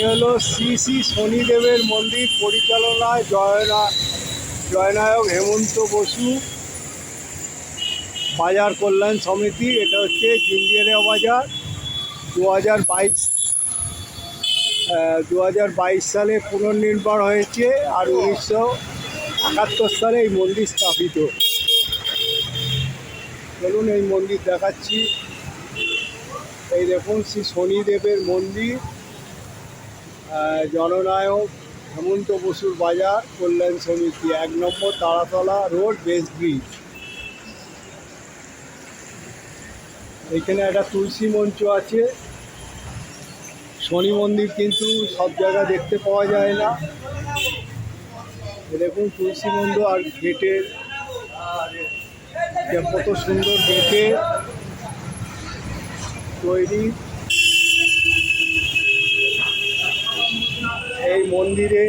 এ হলো শ্রী শ্রী শনিদেবের মন্দির পরিচালনায় জয়না, জয়নায়ক হেমন্ত বসু বাজার কল্যাণ সমিতি, এটা হচ্ছে জিঞ্জিরিয়া বাজার দু হাজার বাইশ দু হাজার বাইশ সালে পুনর্নির্মাণ হয়েছে আর উনিশশো একাত্তর সালে এই মন্দির স্থাপিত। চলুন এই মন্দির দেখাচ্ছি। এই দেখুন, শ্রী শনিদেবের মন্দির। জননায়ক হেমন্ত বসুর বাজার, কল্যাণ সমিতি, এক নম্বর তারাতলা রোড, বেস ব্রিজ। এখানে একটা তুলসী মঞ্চ আছে। শনি মন্দির কিন্তু সব জায়গা দেখতে পাওয়া যায় না। এ দেখুন তুলসী মন্দির আর গেটের কত সুন্দর গেটে তৈরি। মন্দিরে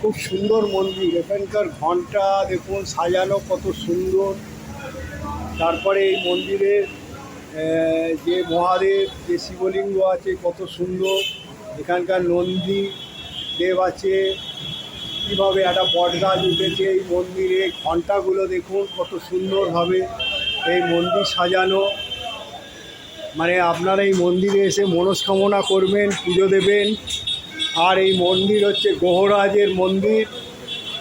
খুব সুন্দর মন্দির। এখানকার ঘণ্টা দেখুন, সাজানো কত সুন্দর। তারপরে এই মন্দিরের যে মহাদেব, যে শিবলিঙ্গ আছে, কত সুন্দর। এখানকার নন্দী দেব আছে। কীভাবে একটা বটগাছ উঠেছে এই মন্দিরে। ঘন্টাগুলো দেখুন, কত সুন্দরভাবে এই মন্দির সাজানো। মানে আপনারা এই মন্দিরে এসে মনস্কামনা করবেন, পুজো দেবেন। আর এই মন্দির হচ্ছে গ্রহরাজের মন্দির।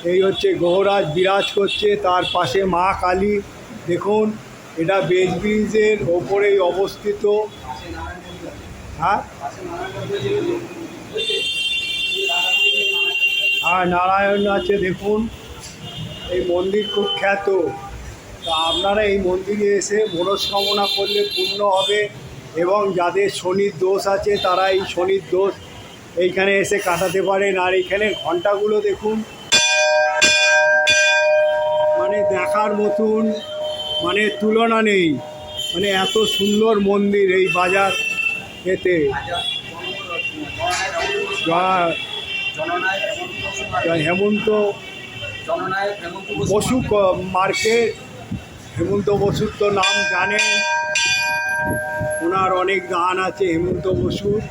এই হচ্ছে গ্রহরাজ বিরাজ করছে, তার পাশে মা কালী। দেখুন, এটা বেজ ব্রিজের ওপরেই অবস্থিত। হ্যাঁ? আর নারায়ণ আছে, দেখুন। এই মন্দির খুব খ্যাত। তা আপনারা এই মন্দিরে এসে মনস্কামনা করলে পূর্ণ হবে এবং যাদের শনির দোষ আছে, তারা এই শনির দোষ এইখানে এসে কাটাতে পারেন, আর এইখানে ঘন্টাগুলো দেখুন। মানে দেখার মতন মানে তুলনা নেই। মানে এত সুন্দর মন্দির এই বাজার এতে। হেমন্ত বসু মার্কেট হেমন্ত বসুর তো নাম জানেন। ওনার অনেক গান আছে হেমন্ত বসুর।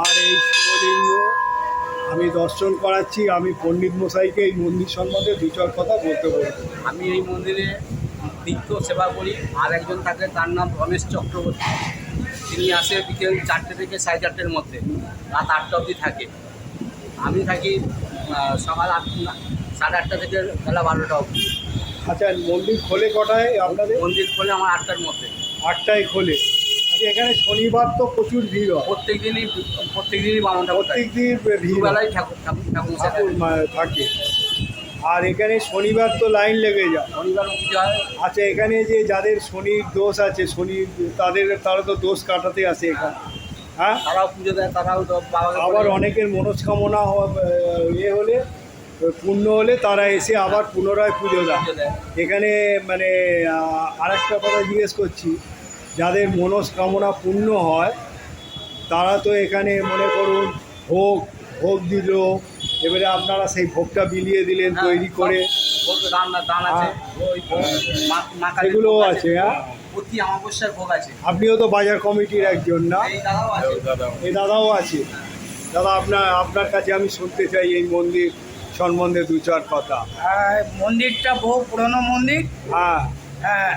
আর এই শিবলিঙ্গ আমি দর্শন করাচ্ছি আমি পণ্ডিত মশাইকে এই মন্দির সম্বন্ধে দু চার কথা বলতে বলব। আমি এই মন্দিরে নিত্য সেবা করি আর একজন থাকে তার নাম রমেশ চক্রবর্তী। তিনি আসে বিকেল চারটে থেকে সাড়ে চারটের মধ্যে রাত আটটা অবধি থাকে। আমি থাকি সকাল আট সাড়ে আটটা থেকে বেলা বারোটা অবধি। আচ্ছা মন্দির খোলে কটায় আপনাদের? মন্দির খোলে আমার আটটার মধ্যে। আটটায় খোলে। এখানে শনিবার তো প্রচুর ভিড় হয়। প্রত্যেক দিনই প্রত্যেক দিনই প্রত্যেক দিন ভিড়। ঠাকুর ঠাকুর ঠাকুর থাকে। আর এখানে শনিবার তো লাইন লেগে যায়। শনিবার আচ্ছা এখানে যে যাদের শনির দোষ আছে শনি তাদের তারা তো দোষ কাটাতে আসে এখানে। হ্যাঁ? তারাও পুজো দেয় তারাও তো আবার অনেকের মনস্কামনা ইয়ে হলে পূর্ণ হলে তারা এসে আবার পুনরায় পুজো দেয়। পুজো দেয়। এখানে মানে আর একটা কথা জিজ্ঞেস করছি। যাদের মনস্কামনা পূর্ণ হয় তারা তো এখানে মনে করুন ভোগ ভোগ দিল। এবারে আপনারা সেই ভোগটা বিলিয়ে দিলেন হ্যাঁ, তৈরি করে। এগুলোও আছে, হ্যাঁ? প্রতি অমাবস্যার ভোগ আছে। আপনিও তো বাজার কমিটির একজন না? এই দাদাও আছে। দাদা আপনার আপনার কাছে আমি শুনতে চাই এই মন্দির সম্বন্ধে দু চার কথা। মন্দিরটা বহু পুরনো মন্দির। হ্যাঁ। হ্যাঁ,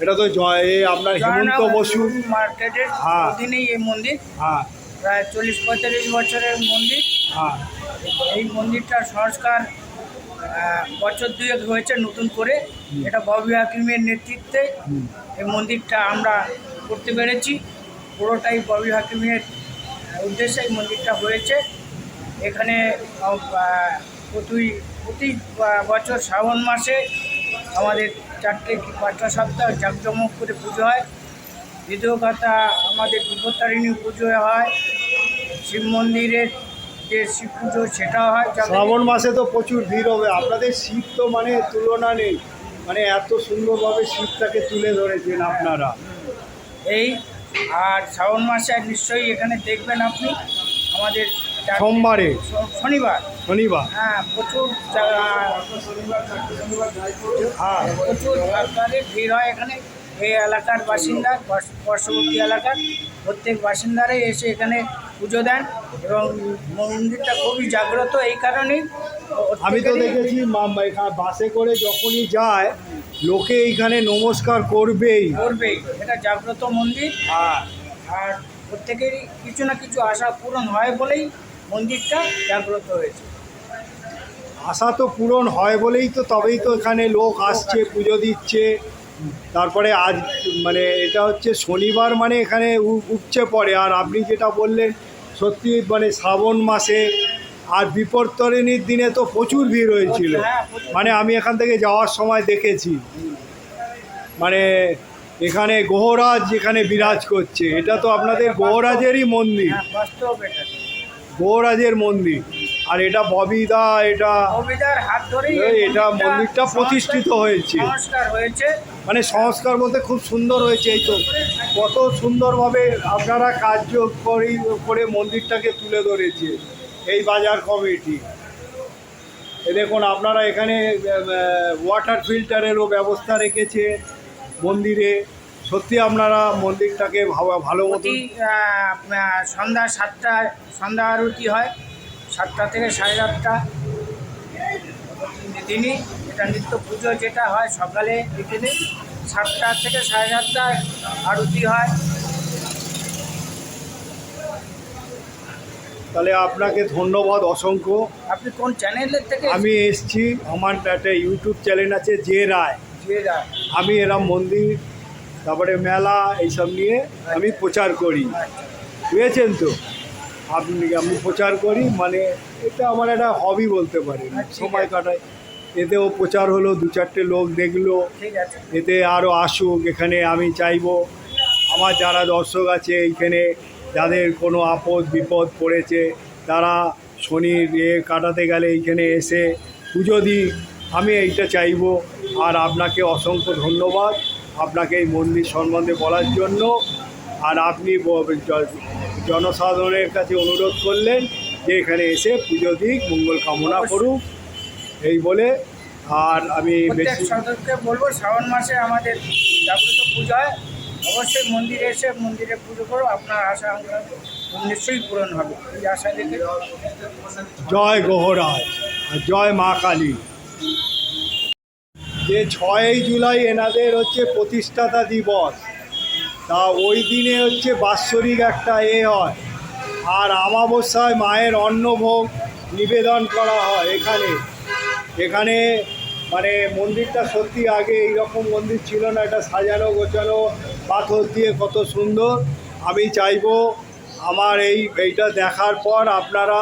এটা তো জয় আপনার হেমন্ত বসু। মার্কেটের হ্যাঁ। অধীনেই এই মন্দির। হ্যাঁ। প্রায় চল্লিশ পঁয়তাল্লিশ বছরের মন্দির। হ্যাঁ। এই মন্দিরটার সংস্কার বছর দুয়েক হয়েছে নতুন করে। এটা ববি হাকিমের নেতৃত্বে এই মন্দিরটা আমরা করতে পেরেছি। পুরোটাই ববি হাকিমের উদ্দেশ্যে এই মন্দিরটা হয়েছে। এখানে প্রতি প্রতি বছর শ্রাবণ মাসে আমাদের চারটে কি পাঁচটা সপ্তাহ জাঁকজমক করে পুজো হয়। দ্বিতীয় কথা আমাদের বিপত্তারিণী পুজো হয়। শিব মন্দিরের যে শিব পুজো সেটাও হয়। শ্রাবণ মাসে তো প্রচুর ভিড় হবে। আপনাদের শীত তো মানে তুলনা নেই। মানে এত সুন্দরভাবে শীতটাকে তুলে ধরেছেন আপনারা। এই আর শ্রাবণ মাসে নিশ্চয়ই এখানে দেখবেন আপনি আমাদের সোমবারে? শনিবার। শনিবার? হ্যাঁ প্রচুর হ্যাঁ। প্রচুর ভিড় হয় এখানে। এই এলাকার বাসিন্দা পার্শ্ববর্তী এলাকার প্রত্যেক বাসিন্দারাই এসে এখানে পুজো দেন এবং মন্দিরটা খুবই জাগ্রত এই কারণেই। আমি তো দেখেছি বাসে করে যখনই যায় লোকে এইখানে নমস্কার করবেই। করবেই। এটা জাগ্রত মন্দির। হ্যাঁ। আর প্রত্যেকেরই কিছু না কিছু আশা পূরণ হয় বলেই মন্দিরটা জাগ্রত হয়েছে। আশা তো পূরণ হয় বলেই তো তবেই তো এখানে লোক আসছে পুজো দিচ্ছে। তারপরে আজ মানে এটা হচ্ছে শনিবার মানে এখানে উপচে পড়ে। আর আপনি যেটা বললেন সত্যি মানে শ্রাবণ মাসে আর বিপর্তরিণীর দিনে তো প্রচুর ভিড় হয়েছিল। হ্যাঁ, মানে আমি এখান থেকে যাওয়ার সময় দেখেছি। মানে এখানে গোহরাজ যেখানে বিরাজ করছে। এটা তো আপনাদের গোহরাজেরই মন্দির। গোহরাজের মন্দির। আর এটা ববিদা এটা কবিতার হাত ধরেই এটা মন্দিরটা প্রতিষ্ঠিত হয়েছে। সংস্কার হয়েছে। মানে সংস্কার বলতে খুব সুন্দর হয়েছে এই তো। কত সুন্দরভাবে আপনারা কার্য করি করে মন্দিরটাকে তুলে ধরেছে এই বাজার কমিটি। এ দেখুন আপনারা এখানে ওয়াটার ফিল্টারেরও ব্যবস্থা রেখেছে মন্দিরে। সত্যি আপনারা মন্দিরটাকে ভালো মতো প্রতি সন্ধ্যা সাতটা সন্ধ্যা আরতি হয়। সাতটা থেকে সাড়ে আটটা দিনই এটা নিত্য পুজো যেটা হয় সকালে বিকেলে সাতটা থেকে সাড়ে সাতটায় আরতি হয়। তাহলে আপনাকে ধন্যবাদ অসংখ্য। আপনি কোন চ্যানেলের থেকে আমি এসছি আমার একটা ইউটিউব চ্যানেল আছে যে রায়। যে যা- আমি এরম মন্দির তারপরে মেলা এইসব নিয়ে আমি প্রচার করি। বুঝেছেন তো? আপনি আমি প্রচার করি মানে এটা আমার একটা হবি বলতে পারেন। আচ্ছা, সময় কাটাই এতেও প্রচার হলো দু চারটে লোক দেখল। এতে আরও আসুক এখানে আমি চাইব। আমার যারা দর্শক আছে এইখানে যাদের কোনো আপদ বিপদ পড়েছে তারা শনির এ কাটাতে গেলে এইখানে এসে পুজো দিই আমি এইটা চাইব। আর আপনাকে অসংখ্য ধন্যবাদ। আপনাকে এই মন্দির সম্বন্ধে বলার জন্য আর আপনি জনসাধারণের কাছে অনুরোধ করলেন যে এখানে এসে পুজো দিক মঙ্গল কামনা করুক। এই বলে আর আমি সদস্যকে বলব শ্রাবণ মাসে আমাদের জাগ্রত পুজো হয়। অবশ্যই মন্দিরে এসে মন্দিরে পুজো করো আপনার আশা নিশ্চয়ই পূরণ হবে। এই আশা জয় গোহরাজ জয় মা কালী। যে ছয়ই জুলাই এনাদের হচ্ছে প্রতিষ্ঠাতা দিবস। তা ওই দিনে হচ্ছে বাৎসরিক একটা এ হয়। আর আমাবস্যায় মায়ের অন্নভোগ নিবেদন করা হয় এখানে। এখানে মানে মন্দিরটা সত্যি আগে এইরকম মন্দির ছিল না, এটা সাজানো গোছানো পাথর দিয়ে কত সুন্দর। আমি চাইব আমার এই, এইটা দেখার পর আপনারা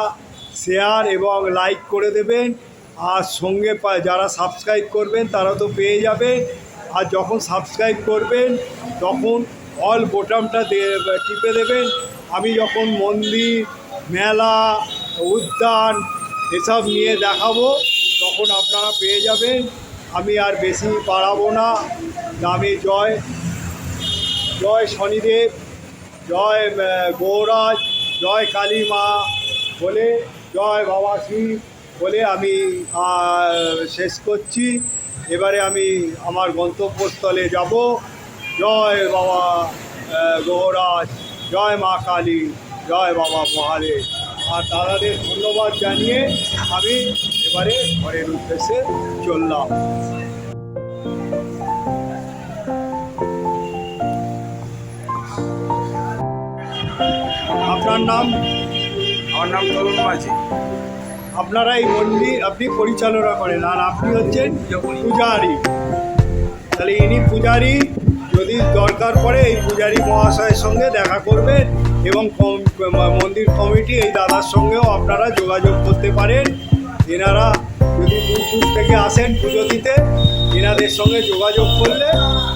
শেয়ার এবং লাইক করে দেবেন। আর সঙ্গে যারা সাবস্ক্রাইব করবেন তারা তো পেয়ে যাবে। আর যখন সাবস্ক্রাইব করবেন, তখন অল বোটামটা টিপে দেবেন। আমি যখন মন্দির, মেলা, উদ্যান এসব নিয়ে দেখাবো, তখন আপনারা পেয়ে যাবেন। আমি আর বেশি বাড়াবো না। আমি জয়। জয় শনিদেব, জয় গৌরাজ, জয় কালী মা বলে জয় বাবা শিব। বলে আমি শেষ করছি। এবারে আমি আমার গন্তব্যস্থলে যাব। জয় বাবা আহ, গৌরাজ জয় মা কালী জয় বাবা মহাদেব। আর দাদাদের ধন্যবাদ জানিয়ে আমি এবারে ঘরের উদ্দেশ্যে চললাম। আপনার নাম? আমার নাম তরুণ মাঝি। আপনারা এই মন্দির আপনি পরিচালনা করেন, আর আপনি হচ্ছেন পূজারি। তাহলে ইনি পূজারি, যদি দরকার পড়ে এই পূজারি মহাশয়ের সঙ্গে দেখা করবেন এবং মন্দির কমিটি এই দাদার সঙ্গেও আপনারা যোগাযোগ করতে পারেন। এনারা যদি দূর দূর থেকে আসেন পুজো দিতে, এনাদের সঙ্গে যোগাযোগ করলে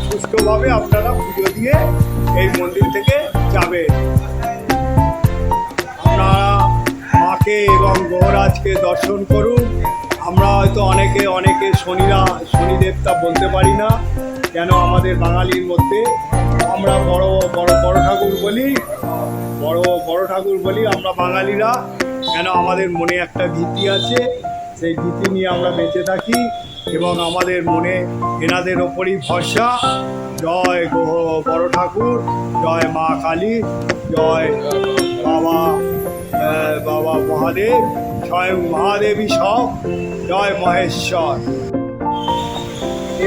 সুষ্ঠুভাবে আপনারা পুজো দিয়ে এই মন্দির থেকে যাবেন। মাকে এবং গৌরাজকে দর্শন করুন। আমরা হয়তো অনেকে অনেকে শনিরা শনি দেবতা বলতে পারি না, কেন আমাদের বাঙালির মধ্যে। আমরা বড় বড় বড় ঠাকুর বলি, বড় বড় ঠাকুর বলি আমরা বাঙালিরা। কেন আমাদের মনে একটা ভীতি আছে, সেই ভীতি নিয়ে আমরা বেঁচে থাকি এবং আমাদের মনে এনাদের ওপরই ভরসা। জয় গো বড় ঠাকুর, জয় মা কালী, জয় বাবা বাবা মহাদেব স্বয়ং মহাদেবী সব, জয় মহেশ্বর।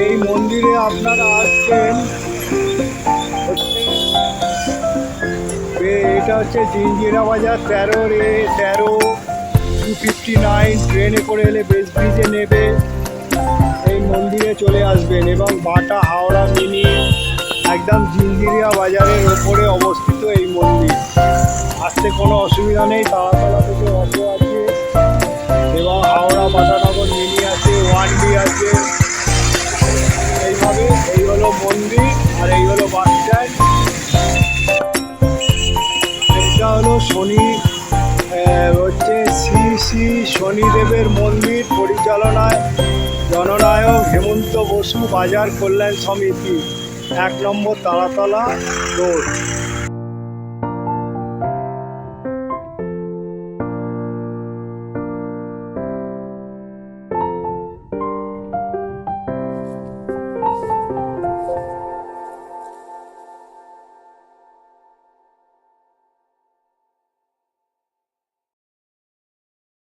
এই মন্দিরে আপনারা আসছেন এটা হচ্ছে জিঞ্জিরা বাজার, তেরো রে, তেরো টু ফিফটি নাইন ট্রেনে করে এলে বেস ব্রিজে নেবে। এই মন্দিরে চলে আসবেন এবং বাটা হাওড়া মিনি, একদম জিঞ্জিরিয়া বাজারের ওপরে অবস্থিত এই মন্দির। আসতে কোনো অসুবিধা নেই তাড়াতাড়া থেকে অটো আছে। এবং হাওড়া বাটানগর মিনি আছে, ওয়ান বি আছে। এইভাবে, এই হলো মন্দির আর এই হলো বাস স্ট্যান্ড। এটা হলো শনি হচ্ছে শ্রী শ্রী শনিদেবের মন্দির পরিচালনায় জননায়ক হেমন্ত বসু বাজার কল্যাণ সমিতি, এক নম্বর তালাতলা রোড।